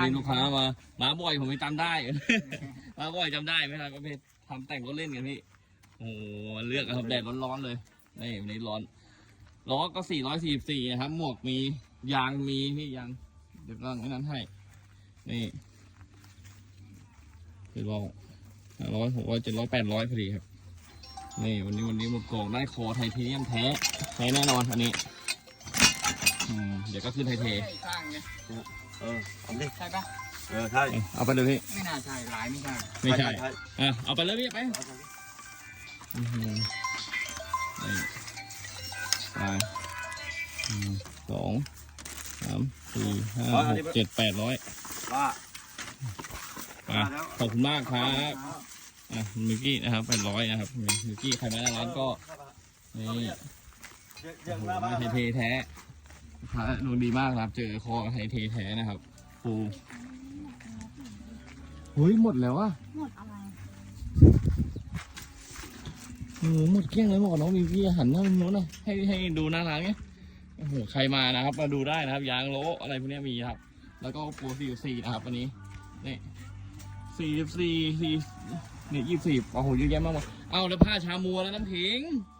วันนี้ลูกค้ามามาบ่อยผมไม่จำได้ มาบ่อยจำได้ไหมครับประเภททำแต่งรถเล่นกันพี่โอ้โหเลือกครับแดดร้อนๆเลยนี่วันนี้ร้อนล้อก็สี่ร้อยสี่สี่นะครับ หมวกมียางมีพี่ยางเดี๋ยวตั้งไว้นั้นให้ นี่คือลองห้าร้อยหกร้อยเจ็ดร้อยแปดร้อยพอดีครับ นี่วันนี้วันนี้หมวกกองได้คอไทเทเนียมแท้แท้แน่นอนอันนี้อืมเดี๋ยวก็ขึ้นไทเทใช่ข้าง เนี่ยเออเอาดิใช่ปะเออใช่เอาไปเลยพี่ไม่น่าใช่หลายไม่ใช่ไม่ใช่ใช่อะเอาไปเลยพี่ไปอื้อหือนี่ไปหนึ่งสองสามสี่ห้าหกเจ็ดแปดร้อยว่าไปขอบคุณมากครับอะมิกกี้นะครับแปดร้อยนะครับมิกกี้ใครมาหน้าร้านก็นี่เยี่ยโอ้มโหหน้าบ้านไทเทแท้ พระดูดีมากครับ เจอคอไทเทแท้นะครับฟูเฮ้ยหมดแล้วอะหมดอะไรโอ้โหหมดเกลี้ยงเลยบอกน้องมิกกี้หันหน้าไปโน้นนะให้ให้ดูหน้าร้านไงโอ้โหใครมานะครับ มาดูได้นะครับ ยางโลอะไรพวกเนี้ยมีครับ แล้วก็โปรสี่สี่นะครับวันนี้นี่สี่สี่สี่นี่ยี่สิบโอ้โหเยอะแยะมากมายเอาแล้วผ้าชามัวแล้วน้ำขิงเ